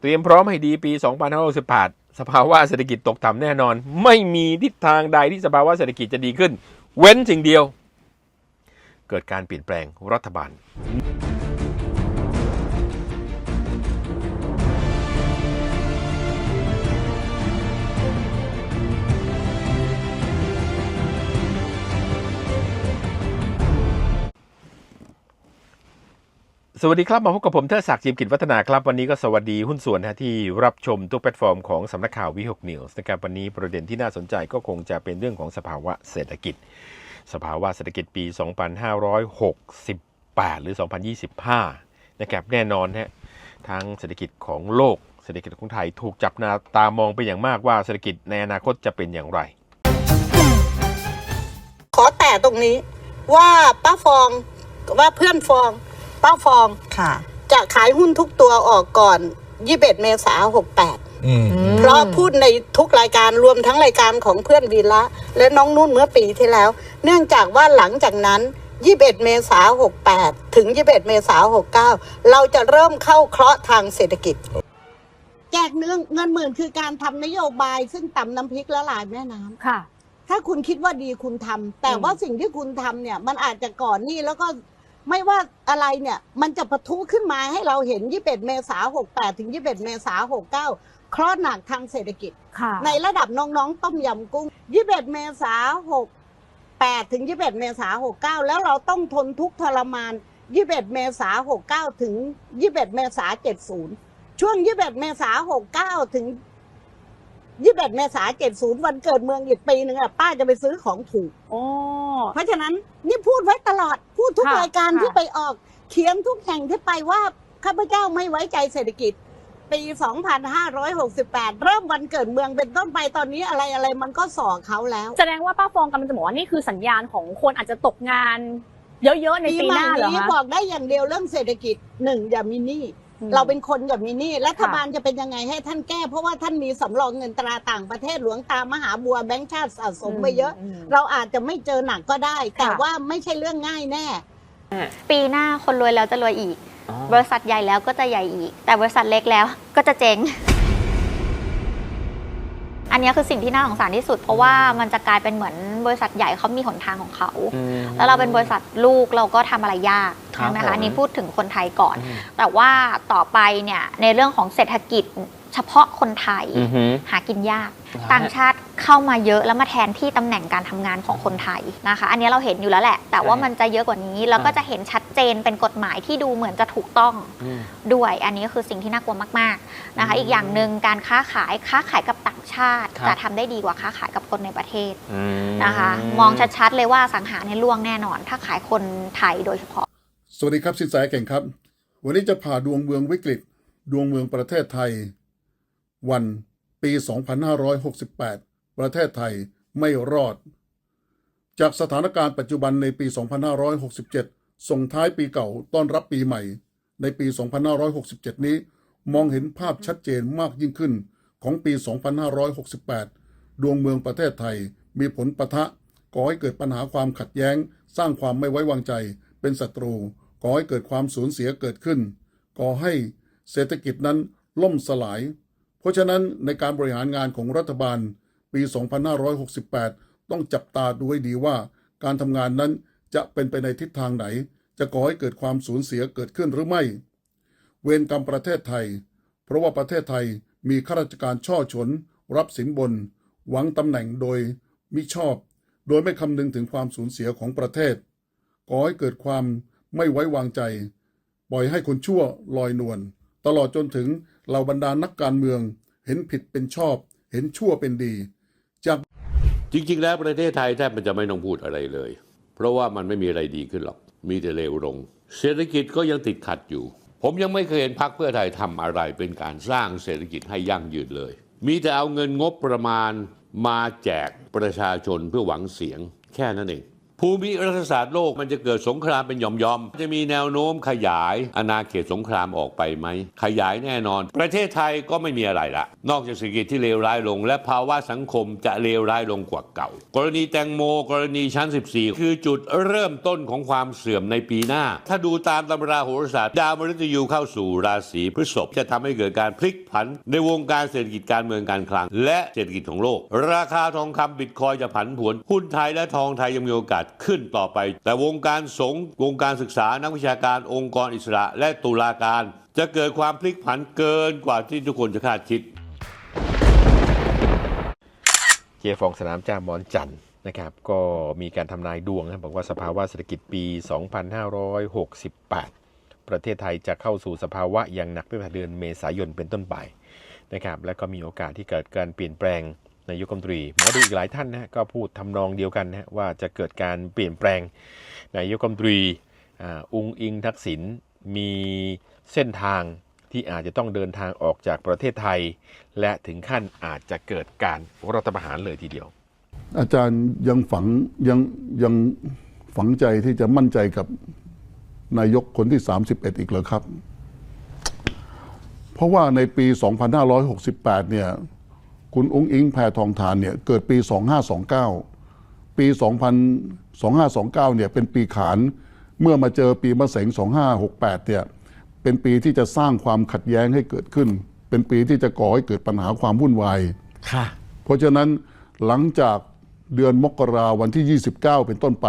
เตรียมพร้อมให้ดีปี2568สภาวะเศรษฐกิจตกต่ำแน่นอน ไม่มีทิศทางใดที่สภาวะเศรษฐกิจจะดีขึ้น เว้นสิ่งเดียว เกิดการเปลี่ยนแปลงรัฐบาล สวัสดีครับ มาพบกับผมเทอศักดิ์จิมกิจวัฒนาครับ วันนี้ก็สวัสดีหุ้นส่วนนะที่รับชมทุกแพลตฟอร์มของสำนักข่าววิหกนิวส์นะครับวันนี้ประเด็นที่น่าสนใจก็คงจะเป็นเรื่องของสภาวะเศรษฐกิจ สภาวะเศรษฐกิจปี 2568 หรือ 2025 นะครับแน่นอนฮะทั้งเศรษฐกิจของโลก เศรษฐกิจของไทยถูกจับนาตามองไปอย่างมากว่าเศรษฐกิจในอนาคตจะเป็นอย่างไร ขอแต่ตรงนี้ว่าป้าฟองว่าเพื่อนฟอง ป้าฟองค่ะ จะขายหุ้นทุกตัวออกก่อน21เมษายน68อืมเพราะพูดในทุกรายการรวมทั้งรายการของเพื่อนวีระและน้องนุ่นเมื่อปีที่แล้ว เนื่องจากว่าหลังจากนั้น 21 เมษายน68 ถึง 21 เมษายน69 เราจะเริ่มเข้าเคราะห์ทางเศรษฐกิจ แจกเนื้อเงินหมื่นคือการทำนโยบาย ซึ่งต่ำน้ำพริกละลายแม่น้ำค่ะ ถ้าคุณคิดว่าดีคุณทำแต่อืมว่าสิ่งที่คุณทำเนี่ย มันอาจจะก่อนหนี่แล้วก็ ไม่ว่าอะไรเนี่ย มันจะปะทุขึ้นมาให้เราเห็น 21 เมษายน68 ถึง 21 เมษายน69 เคราะห์หนักทางเศรษฐกิจ ค่ะ ในระดับน้องๆ ต้มยำกุ้ง 21 เมษายน68 ถึง 21 เมษายน69 แล้วเราต้องทนทุกข์ทรมาน 21 เมษายน69 ถึง 21 เมษายน70 ช่วง 21 เมษายน69 ถึง 21เมษายน70วันเกิดเมืองอีกปีหนึ่งอะป้าจะไปซื้อของถูก โอ้ เพราะฉะนั้นนี่พูดไว้ตลอดพูดทุกค่ะรายการค่ะ ที่ไปออกเขียนทุกแห่งที่ไปว่าข้าพเจ้าไม่ไว้ใจเศรษฐกิจ ปี 2568 เริ่มวันเกิดเมืองเป็นต้นไปตอนนี้อะไรอะไรมันก็ส่อเขาแล้วแสดงว่าป้าฟองกำลังจะบอกว่านี่คือสัญญาณของคนอาจจะตกงาน เยอะๆในปีปีใหหม่น้าเหรอนี้คะ บอกได้อย่างเดียวเรื่องเศรษฐกิจหนึ่งอย่ามีหนี้อืม เราเป็นคนอย่ามีหนี้รัฐค่ะบาลจะเป็นยังไงให้ท่านแก้ เพราะว่าท่านมีสำรองเงินตราต่างประเทศหลวงตามหาบัวแบงก์ชาติสะสมไปเยอะมเราอาจจะไม่เจอหนักก็ได้ แต่ค่ะว่าไม่ใช่เรื่องง่ายแน่ ปีหน้าคนรวยแล้วจะรวยอีก บริษัทใหญ่แล้วก็จะใหญ่อีก แต่บริษัทเล็กแล้วก็จะเจ๊ง อันนี้คือสิ่งที่น่าสงสารที่สุด เพราะว่ามันจะกลายเป็นเหมือนบริษัทใหญ่เขามีหนทางของเขา แล้วเราเป็นบริษัทลูกเราก็ทำอะไรยากครับใช่ไหมผมคะอันนี้พูดถึงคนไทยก่อนอืมแต่ว่าต่อไปเนี่ยในเรื่องของเศรษฐกิจเฉพาะคนไทยอือหือหากินยากฮะ ต่างชาติเข้ามาเยอะแล้วมาแทนที่ตำแหน่งการทำงานของคนไทยนะคะ อันนี้เราเห็นอยู่แล้วแหละ แต่ว่ามันจะเยอะกว่านี้แล้วก็จะเห็นชัดเจนเป็นกฎหมายที่ดูเหมือนจะถูกต้องอืมด้วย อันนี้คือสิ่งที่น่ากลัวมากๆนะคะอืมอีกอย่างหนึ่งการค้าขายค้าขายกับต่างชาติครับจะทำได้ดีกว่าค้าขายกับคนในประเทศอืมนะคะ มองชัดๆเลยว่าสังหารในยล่วงแน่นอน ถ้าขายคนไทยโดยเฉพาะ สวัสดีครับสินแสเก่งครับ วันนี้จะผ่าดวงเมืองวิกฤต ดวงเมืองประเทศไทย วัน ปี 2568 ประเทศไทยไม่รอด จากสถานการณ์ปัจจุบันในปี 2567 ส่งท้ายปีเก่าต้อนรับปีใหม่ ในปี 2567 นี้มองเห็นภาพชัดเจนมากยิ่งขึ้นของปี 2568 ดวงเมืองประเทศไทยมีผลประทะก่อให้เกิดปัญหาความขัดแย้ง สร้างความไม่ไว้วางใจ เป็นศัตรู ก่อให้เกิดความสูญเสียเกิดขึ้น ก่อให้เศรษฐกิจนั้นล่มสลาย เพราะฉะนั้นในการบริหารงานของรัฐบาลปี 2568 ต้องจับตาดูให้ดีว่า การทำงานนั้นจะเป็นไปในทิศทางไหน จะก่อให้เกิดความสูญเสียเกิดขึ้นหรือไม่ เวรกรรมประเทศไทย เพราะว่าประเทศไทยมีข้าราชการช่อฉน รับสินบน หวังตำแหน่งโดยมิชอบ โดยไม่คำนึงถึงความสูญเสียของประเทศ ก่อให้เกิดความไม่ไว้วางใจ ปล่อยให้คนชั่วลอยนวลตลอดจนถึงเหล่าบรรดานักการเมือง เห็นผิดเป็นชอบ เห็นชั่วเป็นดี จากจริง ๆ แล้วประเทศไทยแทบมันจะไม่ต้องพูดอะไรเลย เพราะว่ามันไม่มีอะไรดีขึ้นหรอกมีแต่เลวลง เศรษฐกิจก็ยังติดขัดอยู่ ผมยังไม่เคยเห็นพรรคเพื่อไทยทำอะไรเป็นการสร้างเศรษฐกิจให้ยั่งยืนเลย มีแต่เอาเงินงบประมาณมาแจกประชาชนเพื่อหวังเสียงแค่นั้นเอง ภูมิรัฐศาสตร์โลกมันจะเกิดสงครามเป็นหย่อมๆ จะมีแนวโน้มขยายอาณาเขตสงครามออกไปไหม ขยายแน่นอน ประเทศไทยก็ไม่มีอะไรละ นอกจากเศรษฐกิจที่เลวร้ายลง และภาวะสังคมจะเลวร้ายลงกว่าเก่า กรณีแตงโมกรณีชั้น 14 คือจุดเริ่มต้นของความเสื่อมในปีหน้า ถ้าดูตามตำราโหราศาสตร์ดาวมฤตยูเข้าสู่ราศีพฤษภจะทำให้เกิดการพลิกผัน ในวงการเศรษฐกิจการเมืองการคลัง และเศรษฐกิจของโลก ราคาทองคำบิตคอยจะผันผวนหุ้นไทยและทองไทยยังมีโอกาสขึ้นต่อไป แต่วงการสงฆ์วงการศึกษานักวิชาการองค์กรอิสระ และตุลาการ จะเกิดความพลิกผันเกินกว่าที่ทุกคนจะคาดคิด เจฟองสนามจ้ามอนจันทร์นะครับก็มีการทำนายดวงนะบอกว่าสภาวะเศรษฐกิจปี 2568 ประเทศไทยจะเข้าสู่สภาวะอย่างหนักตั้งแต่เดือนเมษายนเป็นต้นไปนะครับและก็มีโอกาสที่เกิดการเปลี่ยนแปลง นายกรัฐมนตรีหมอดูอีกหลายท่านนะก็พูดทำนองเดียวกันนะว่าจะเกิดการเปลี่ยนแปลงนายกรัฐมนตรีอ,อุงอิงทักษิณมีเส้นทางที่อาจจะต้องเดินทางออกจากประเทศไทย และถึงขั้นอาจจะเกิดการรัฐประหารเลยทีเดียว อาจารย์ยังฝังยังยังฝังใจที่จะมั่นใจกับนายกคนที่ 31 อีกเหรอครับ เพราะว่าในปี 2568 เนี่ย คุณอุ้งอิงแพทองทานเนี่ยเกิดปี 2529 ปี 2000 2529เนี่ยเป็นปีขานเมื่อมาเจอปีมะเสง2568เนี่ยเป็นปีที่จะสร้างความขัดแย้งให้เกิดขึ้น เป็นปีที่จะก่อให้เกิดปัญหาความวุ่นวายค่ะ เพราะฉะนั้นหลังจากเดือนมกราวันที่ 29 เป็นต้นไป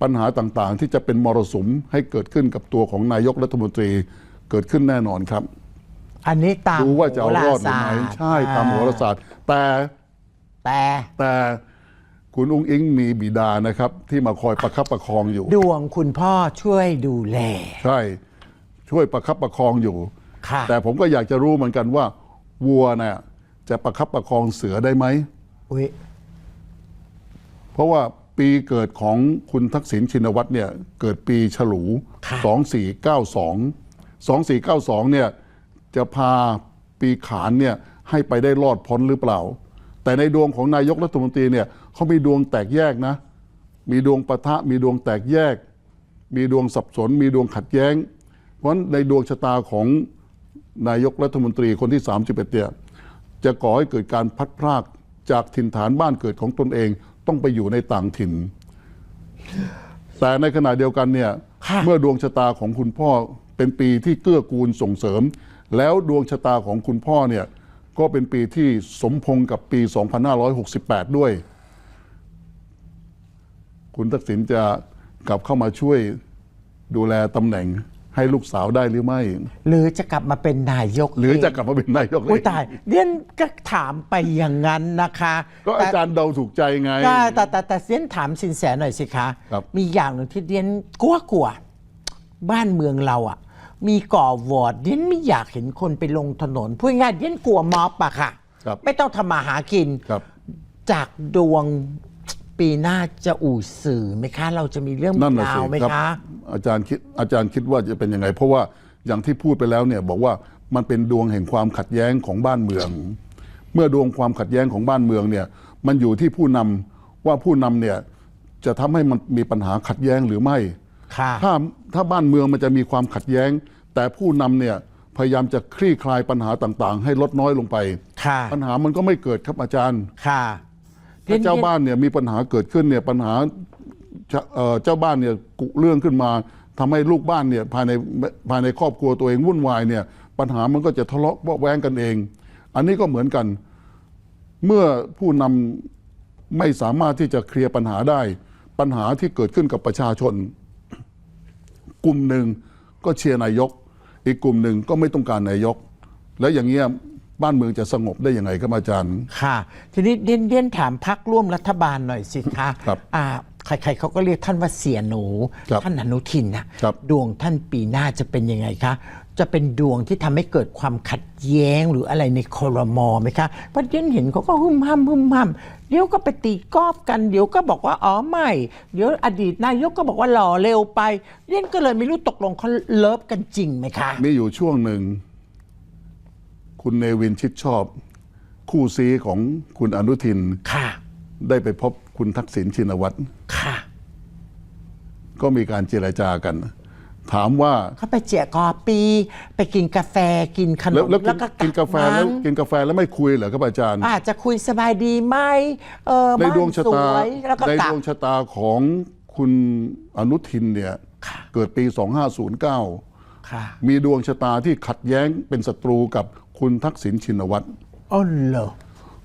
ปัญหาต่างๆ ที่จะเป็นมรสุมให้เกิดขึ้นกับตัวของนายกรัฐมนตรีเกิดขึ้นแน่นอนครับ อันนี้ตามดูว่าจะเอารอดหรือไม่โหาศาสตร์ใช่ตามโหราศาสตร์ แต่แต่แต่คุณอุ้งอิงมีบิดานะครับ ที่มาคอยประคับประคองอยู่ ดวงคุณพ่อช่วยดูแล ใช่ช่วยประคับประคองอยู่ ค่ะ แต่ผมก็อยากจะรู้เหมือนกันว่า วัวน่ะจะประคับประคองเสือได้ไหม อุ้ยเพราะว่าปีเกิดของคุณทักษิณชินวัตรเนี่ย เกิดปีฉลูค่ะ2492 2492 เนี่ย จะพาปีขานเนี่ยให้ไปได้รอดพ้นหรือเปล่า แต่ในดวงของนายกรัฐมนตรีเนี่ยเขามีดวงแตกแยกนะ มีดวงปะทะ มีดวงแตกแยก มีดวงสับสน มีดวงขัดแย้ง เพราะฉะนั้นในดวงชะตาของนายกรัฐมนตรีคนที่ 31เนี่ยจะก่อให้เกิดการพัดพรากจากถิ่นฐานบ้านเกิดของตนเองต้องไปอยู่ในต่างถิ่น แต่ในขณะเดียวกันเนี่ยค่ะเมื่อดวงชะตาของคุณพ่อเป็นปีที่เกื้อกูลส่งเสริม แล้วดวงชะตาของคุณพ่อเนี่ยก็เป็นปีที่สมพงกับปี 2568 ด้วย คุณทักษิณจะกลับเข้ามาช่วยดูแลตำแหน่งให้ลูกสาวได้หรือไม่ หรือจะกลับมาเป็นนายกหรือจะเงกลับมาเป็นนายกอุ้ยตายเดียนก็ถามไปอย่างนั้นนะคะ ก็อาจารย์เดาถูกใจไงแต่แต่แต่แต่เดียนถามสินแสหน่อยสิคะครับมีอย่างหนึ่งที่เดียนกลัวกลัวบ้านเมืองเราอะ มีก่อวอร์ดเดียนไม่อยากเห็นคนไปลงถนนพูดง่ายๆเดียนกลัวม็อบอะค่ะ ครับ ไม่ต้องทำมาหากิน ครับ จากดวงปีหน้าจะอู่สื่อไหมคะ เราจะมีเรื่องนั่นน่ะราสิวไหมครับ คะ อาจารย์คิดอาจารย์คิดว่าจะเป็นยังไง เพราะว่าอย่างที่พูดไปแล้วเนี่ยบอกว่ามันเป็นดวงแห่งความขัดแย้งของบ้านเมือง เมื่อดวงความขัดแย้งของบ้านเมืองเนี่ย มันอยู่ที่ผู้นำว่าผู้นำเนี่ยจะทำให้มันมีปัญหาขัดแย้งหรือไม่ ค่ะ ถ้า ถ้าบ้านเมืองมันจะมีความขัดแย้ง แต่ผู้นำเนี่ยพยายามจะคลี่คลายปัญหาต่างๆ ให้ลดน้อยลงไป ค่ะ ปัญหามันก็ไม่เกิดครับอาจารย์ ค่ะถ้าเจ้าบ้านเนี่ยมีปัญหาเกิดขึ้นเนี่ยปัญหาเจ้าเอ่อเจ้าบ้านเนี่ยกุเรื่องขึ้นมาทำให้ลูกบ้านเนี่ยภายในภายในครอบครัวตัวเองวุ่นวายเนี่ยปัญหามันก็จะทะเลาะเบาะแว้งกันเอง อันนี้ก็เหมือนกัน เมื่อผู้นำไม่สามารถที่จะเคลียร์ปัญหาได้ ปัญหาที่เกิดขึ้นกับประชาชน กลุ่มหนึ่งก็เชียร์นายก อีกกลุ่มหนึ่งก็ไม่ต้องการนายก แล้วอย่างเงี้ยบ้านเมืองจะสงบได้ยังไงครับอาจารย์ ค่ะ ทีนี้เดียนเดียนถามพักร่วมรัฐบาลหน่อยสิคะครับ อ่า ใครๆเขาก็เรียกท่านว่าเสียหนู ครับท่านอนุทินนะครับ ดวงท่านปีหน้าจะเป็นยังไงคะ จะเป็นดวงที่ทำให้เกิดความขัดแย้งหรืออะไรในคอรมอไหมคะเพราะเดียนเห็นเขาก็หึมห้ามหึมห้ามเดี๋ยวก็ไปตีกอล์ฟกัน เดี๋ยวก็บอกว่าอ๋อไม่เดี๋ยวอดีตนายกก็บอกว่าหล่อเร็วไปเดียนก็เลยไม่รู้ตกลงเขาเลิฟกันจริงไหมคะ มีอยู่ช่วงหนึ่ง คุณเนวินชิดชอบ คู่ซีของคุณอนุทินค่ะ ได้ไปพบ คุณทักษิณชินวัตรค่ะ ก็มีการเจรจากัน ถามว่าเขาไปเจียกอปี ไปกินกาแฟกินขนแล้วมแล้วกินก็กินกาแฟแล้วมั้งกินกาแฟแล้วไม่คุยเหรอครับอาจารย์ อาจจะคุยสบายดีไหมเออในบ้านดวงชะสตาวยแล้วก็ในกลัดบวงชะตาของคุณอนุทินเนี่ยเกิดปี 2509 ค่ะมีดวงชะตาที่ขัดแย้งเป็นศัตรูกับคุณทักษิณชินวัตร อ๋อเหรอ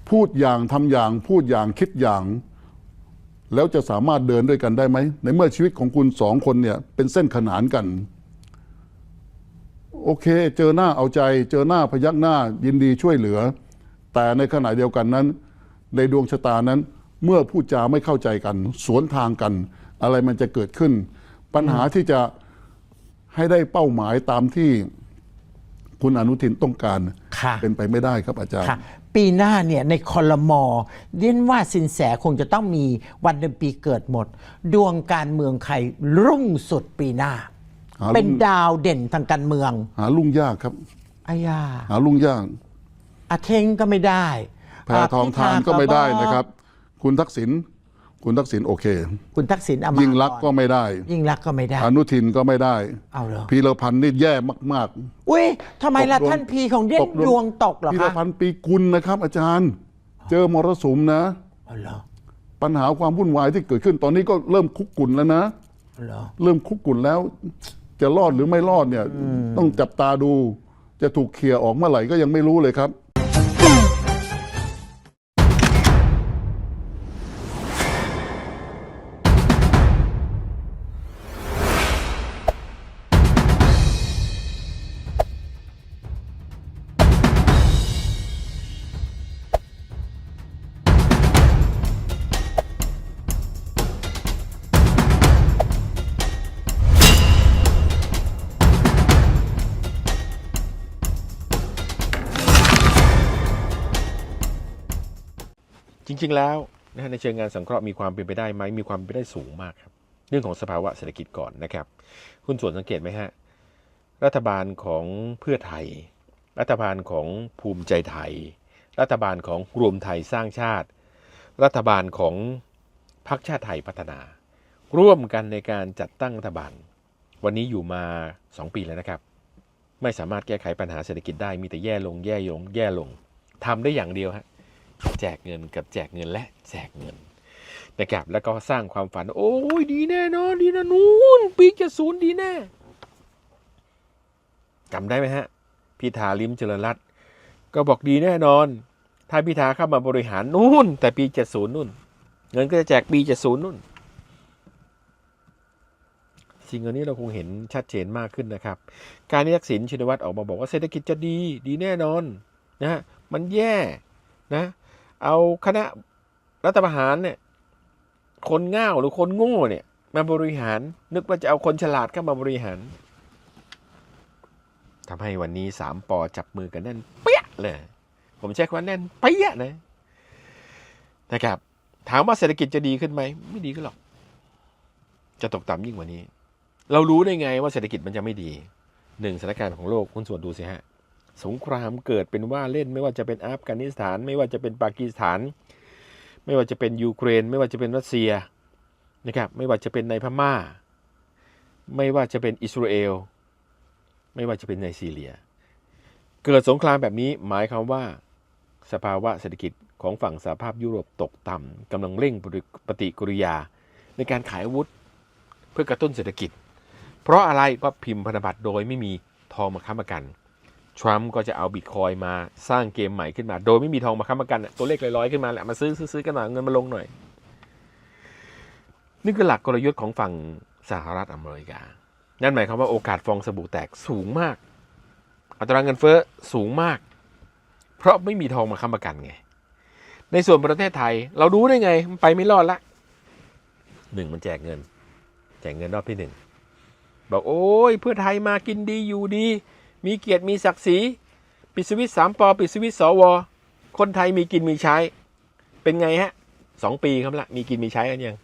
พูดอย่างทำอย่างพูดอย่างคิดอย่าง แล้วจะสามารถเดินด้วยกันได้ไหม ในเมื่อชีวิตของคุณสองคนเนี่ยเป็นเส้นขนานกัน โอเค เจอหน้าเอาใจ เจอหน้าพยักหน้ายินดีช่วยเหลือ แต่ในขณะเดียวกันนั้น ในดวงชะตานั้น เมื่อพูดจาไม่เข้าใจกัน สวนทางกัน อะไรมันจะเกิดขึ้น ปัญหาที่จะให้ได้เป้าหมายตามที่คุณอนุทินต้องการค่ะเป็นไปไม่ได้ครับอาจารย์ค่ะ ปีหน้าเนี่ยในคอลมอเรียนว่าสินแสคงจะต้องมีวันเดือนปีเกิดหมด ดวงการเมืองใครรุ่งสุดปีหน้า หารุ่งเป็นดาวเด่นทางการเมืองหาลุ่งยากครับ อายาหาลุ่งยาก อาเทงก็ไม่ได้แพทองทานก็ไม่ได้นะครับ คุณทักษิณ คุณทักษิณโอเค คุณทักษิณเอามายิ่งรักษณ์ก็ไม่ได้ ยิ่งรักษณ์ก็ไม่ได้ อนุทินก็ไม่ได้ เอาเหรอ พีรพันธ์นี่แย่มาก อุ้ยทำไมล่ะตกดวงท่านพีของเด่นตกดวง ดวงตกเหรอๆ พีรคะพันธ์ปีกุลนะครับ อาจารย์ เจอมรสุมนะ เอาเหรอปัญหาความวุ่นวายที่เกิดขึ้นตอนนี้ก็เริ่มคุกกุ่นแล้วนะ เอาเหรอ เริ่มคุกกุ่นแล้วจะรอดหรือไม่รอดเนี่ย ต้องจับตาดู จะถูกเคลียร์ออกเมื่อไหร่ก็ยังไม่รู้เลยครับ ริง ๆ แล้วนะฮะในเชิงงานสังเคราะห์มีความเป็นไปได้ไหมมีความเป็นไปได้สูงมากครับ เรื่องของสภาวะเศรษฐกิจก่อนนะครับ คุณส่วนสังเกตไหมฮะรัฐบาลของเพื่อไทย รัฐบาลของภูมิใจไทย รัฐบาลของรวมไทยสร้างชาติ รัฐบาลของพรรคชาติไทยพัฒนา ร่วมกันในการจัดตั้งรัฐบาล วันนี้อยู่มา 2 ปีแล้วนะครับ ไม่สามารถแก้ไขปัญหาเศรษฐกิจได้มีแต่แย่ลงแย่ลง แย่ลงทำได้อย่างเดียวฮะ แจกเงินกับแจกเงินและแจกเงินนะครับแล้วก็สร้างความฝัน โอ้ยดีแน่นอนดีนะนู้นปีจะศูนย์ดีแน่จำได้ไหมฮะพิธาลิมเจริญรัตก็บอกดีแน่นอน ถ้าพิธาเข้ามาบริหารนู่น แต่ปีเจ็ดศูนย์นู่น เงินก็จะแจกปีเจ็ดศูนย์นู่นสิ่งเหล่านี้เราคงเห็นชัดเจนมากขึ้นนะครับ การที่ทักษิณชินวัตรออกมาบอกว่าเศรษฐกิจจะดีดีแน่นอนนะมันแย่นะ เอาคณะรัฐประหารเนี่ยคนง่าวหรือคนโง่เนี่ย มาบริหาร นึกว่าจะเอาคนฉลาดเข้ามาบริหารทำให้วันนี้สามปอจับมือกันแน่นเปี้ยเลย ผมใช้คำว่าแน่นเปี้ยนะนะครับ ถามว่าเศรษฐกิจจะดีขึ้นไหม ไม่ดีขึ้นหรอก จะตกต่ำยิ่งกว่านี้ เรารู้ได้ไงว่าเศรษฐกิจมันจะไม่ดีหนึ่งสถานการณ์ของโลกคุณส่วนดูสิฮะ สงครามเกิดเป็นว่าเล่น ไม่ว่าจะเป็นอัฟกานิสถาน ไม่ว่าจะเป็นปากีสถาน ไม่ว่าจะเป็นยูเครน ไม่ว่าจะเป็นรัสเซียนะครับไม่ว่าจะเป็นในพม่า ไม่ว่าจะเป็นอิสราเอลไม่ว่าจะเป็นในซีเรีย เกิดสงครามแบบนี้หมายความว่าสภาวะเศรษฐกิจของฝั่งสหภาพยุโรปตกต่ำกำลังเร่งปฏิกิริยา ในการขายอาวุธเพื่อกระตุ้นเศรษฐกิจ เพราะอะไรเพราะพิมพ์พันธบัตรโดยไม่มีทองมาค้ำประกัน ทรัมป์ก็จะเอาบิตคอยมาสร้างเกมใหม่ขึ้นมา โดยไม่มีทองมาค้ำประกัน ตัวเลขลอยๆขึ้นมาแหละ มาซื้อซื้อกันหน่อยเอาเงินมาลงหน่อย นี่คือหลักกลยุทธ์ของฝั่งสหรัฐอเมริกา นั่นหมายความว่าโอกาสฟองสบู่แตกสูงมาก อัตราเงินเฟ้อสูงมาก เพราะไม่มีทองมาค้ำประกันไง ในส่วนประเทศไทย เรารู้ได้ไงมันไปไม่รอดละหนึ่งมันแจกเงิน แจกเงินรอบที่หนึ่งบอกโอ้ยเพื่อไทยมากินดีอยู่ดี มีเกียรติมีศักดิ์ศรีปิดสวิตสามปอปิดสวิตสวคนไทยมีกินมีใช้ เป็นไงฮะสองปีครับละมีกินมีใช้กันยัง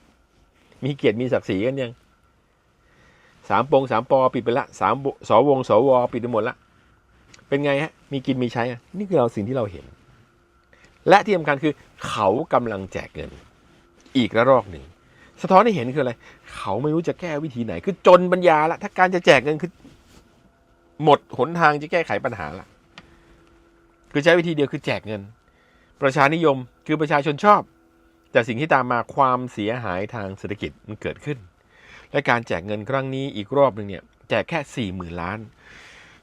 มีเกียรติมีศักดิ์ศรีกันยังสามปงสามปอปิดไปละสามสวงสวปิดไปหมดละเป็นไงฮะมีกินมีใช้อะนี่คือเราสิ่งที่เราเห็น และที่สำคัญคือ เขากำลังแจกเงิน อีกระลอกหนึ่งสะท้อนให้เห็นคืออะไร เขาไม่รู้จะแก้วิธีไหน คือจนปัญญาละถ้าการจะแจกเงินคือ หมดหนทางจะแก้ไขปัญหาละคือใช้วิธีเดียวคือแจกเงิน ประชานิยมคือประชาชนชอบ แต่สิ่งที่ตามมาความเสียหายทางเศรษฐกิจมันเกิดขึ้น และการแจกเงินครั้งนี้อีกรอบหนึ่งเนี่ยแจกแค่สี่หมื่นล้าน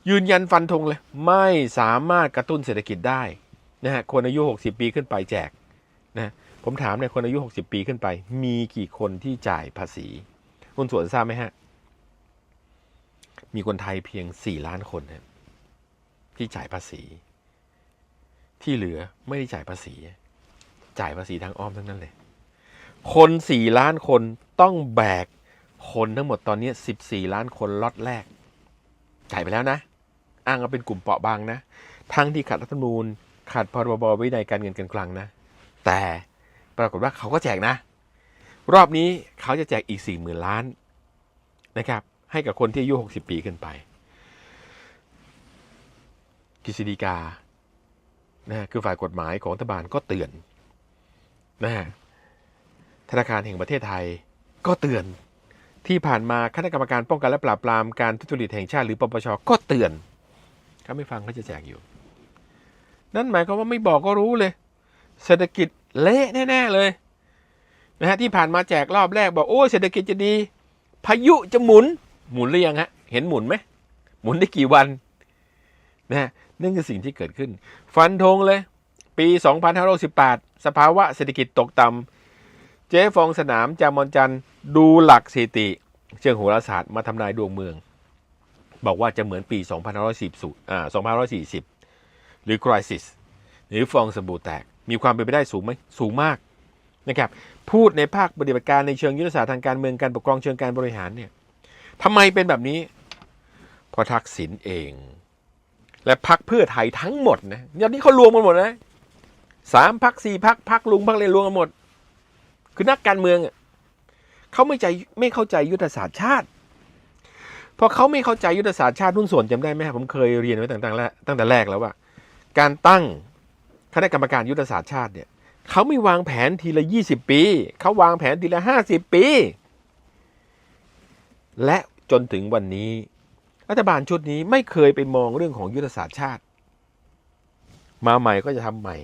ยืนยันฟันธงเลย ไม่สามารถกระตุ้นเศรษฐกิจได้นะฮะคนอายุ 60 ปีขึ้นไปแจกนะผมถามเนี่ยคนอายุ 60 ปีขึ้นไป มีกี่คนที่จ่ายภาษี คุณสวนทราบไหมฮะ มีคนไทยเพียง 4 ล้านคนนะที่จ่ายภาษี ที่เหลือไม่ได้จ่ายภาษี จ่ายภาษีทางอ้อมทั้งนั้นเลย คน4ล้านคนต้องแบกคนทั้งหมดตอนนี้ 14 ล้านคนล็อตแรก จ่ายไปแล้วนะ อ้างว่าเป็นกลุ่มเปราะบางนะ ทั้งที่ขัดรัฐธรรมนูญขัดพรบวินัยการเงินการคลังนะ แต่ปรากฏว่าเขาก็แจกนะ รอบนี้เขาจะแจกอีก 4 0,000 ล้านนะครับ ให้กับคนที่อายุ 60 ปีขึ้นไปกฤษฎีกานะคือฝ่ายกฎหมายของรัฐบาลก็เตือนนะฮะธนาคารแห่งประเทศไทยก็เตือนที่ผ่านมาคณะกรรมการป้องกันและปราบปรามการทุจริตแห่งชาติหรือปปชก็เตือนเขาไม่ฟังเขาจะแจกอยู่ นั่นหมายความว่าไม่บอกก็รู้เลย เศรษฐกิจเละแน่ๆเลยนะฮะที่ผ่านมาแจกรอบแรกบอกโอ้เศรษฐกิจจะดี พายุจะหมุน หมุนหรือยังฮะ เห็นหมุนไหม หมุนได้กี่วันนะฮะนั่นคือสิ่งที่เกิดขึ้น ฟันธงเลย ปี 2518 สภาวะเศรษฐกิจตกต่ำเจ๊ฟองสนามจามอนจันดูหลักสถิติ เชิงโหราศาสตร์มาทำนายดวงเมือง บอกว่าจะเหมือนปี2540อ่า2540 หรือ crisis หรือฟองสบู่แตก มีความเป็นไปได้สูงไหมสูงมากนะครับ พูดในภาคปฏิบัติการในเชิงยุทธศาสตร์ทางการเมืองการปกครองเชิงการบริหารเนี่ย ทำไมเป็นแบบนี้ เพราะทักษิณเอง และพักเพื่อไทยทั้งหมดนะอย่างนี้เขารวมกันหมดนะสามพักสี่พักพักลุงพักเลยรวมกันหมด คือนักการเมืองเขาไม่ใจไม่เข้าใจยุทธศาสตร์ชาติพอเขาไม่เข้าใจยุทธศาสตร์ชาติหุ้นส่วนจำได้ไหมผมเคยเรียนไว้ต่างๆแล้วตั้งแต่แรกแล้วว่า การตั้งคณะกรรมการยุทธศาสตร์ชาติเนี่ยเขาไม่วางแผนทีละ 20 ปี เขาวางแผนทีละ 50 ปี และ จนถึงวันนี้ รัฐบาลชุดนี้ไม่เคยไปมองเรื่องของยุทธศาสตร์ชาติ มาใหม่ก็จะทำใหม่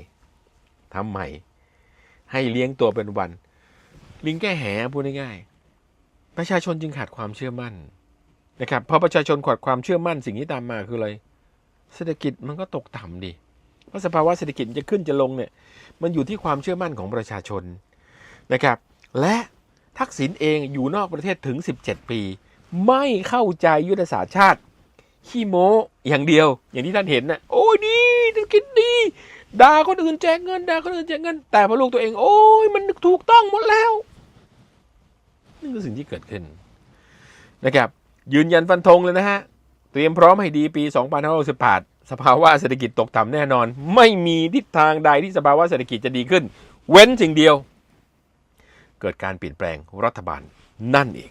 ทำใหม่ ให้เลี้ยงตัวเป็นวัน ลิงแก้แหพูดง่ายๆประชาชนจึงขาดความเชื่อมั่นนะครับพอประชาชนขาดความเชื่อมั่นสิ่งที่ตามมาคืออะไรเศรษฐกิจมันก็ตกต่ำดิเพราะสภาวะเศรษฐกิจจะขึ้นจะลงเนี่ย มันอยู่ที่ความเชื่อมั่นของประชาชนนะครับ และทักษิณเองอยู่นอกประเทศถึง 17 ปี ไม่เข้าใจยุทธศาสตร์ชาติ ขี้โม้อย่างเดียว อย่างที่ท่านเห็นนะโอ้ยดีเศรกิจดีด่าคนอื่นแจกเงินด่าคนอื่นแจกเงิน แต่พอลูกตัวเอง โอ้ยมันถูกต้องหมดแล้วนี่คือสิ่งที่เกิดขึ้นนะครับ ยืนยันฟันธงเลยนะฮะ เตรียมพร้อมให้ดีปี 2568สภาวะเศรษฐกิจตกต่ำแน่นอน ไม่มีทิศทางใดที่สภาวะเศรษฐกิจจะดีขึ้น เว้นสิ่งเดียว เกิดการเปลี่ยนแปลงรัฐบาลนั่นเอง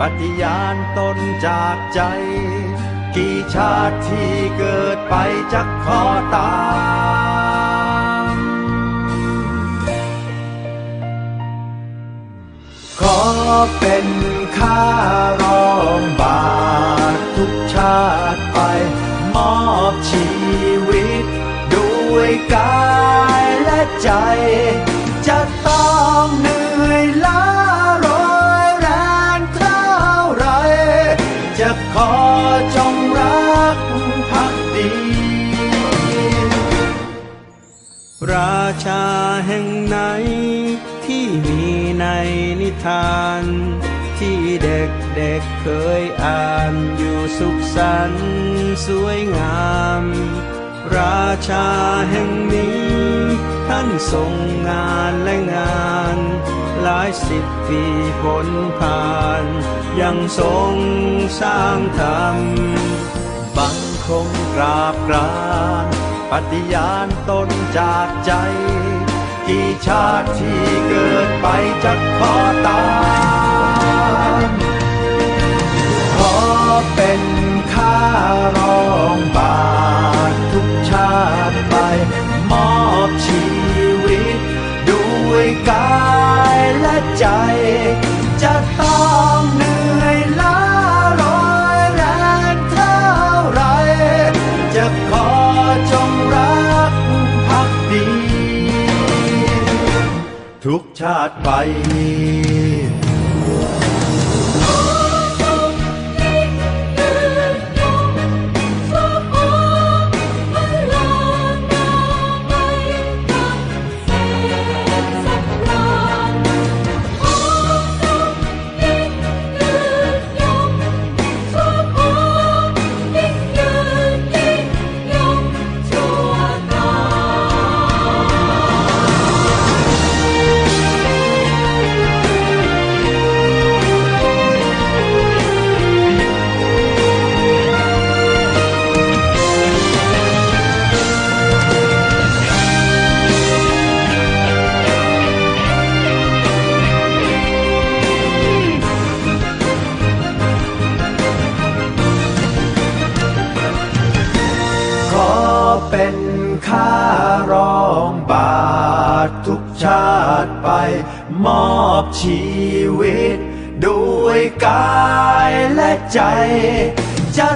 ปฏิญาณตนจากใจ กี่ชาติที่เกิดไปจะขอตามขอเป็นข้ารองบาททุกชาติไป มอบชีวิต ด้วยกช ทาน ที่เด็กเด็กเคยอ่านอยู่สุขสันต์สวยงาม ราชาแห่งนี้ ท่านทรงงานและงาน หลายสิบปีผลผ่าน ยังทรงสร้างธรรมบังคมกราบกรานปฏิญาณตนจากใจ กี่ชาติที่เกิดไปจะขอตามขอเป็นข้ารองบาททุกชาติไป มอบชีวิต ด้วยกายและใจ จะต้อง ชาติไป ข้ารองบาททุกชาติไป มอบชีวิต ด้วยกายและใจจะ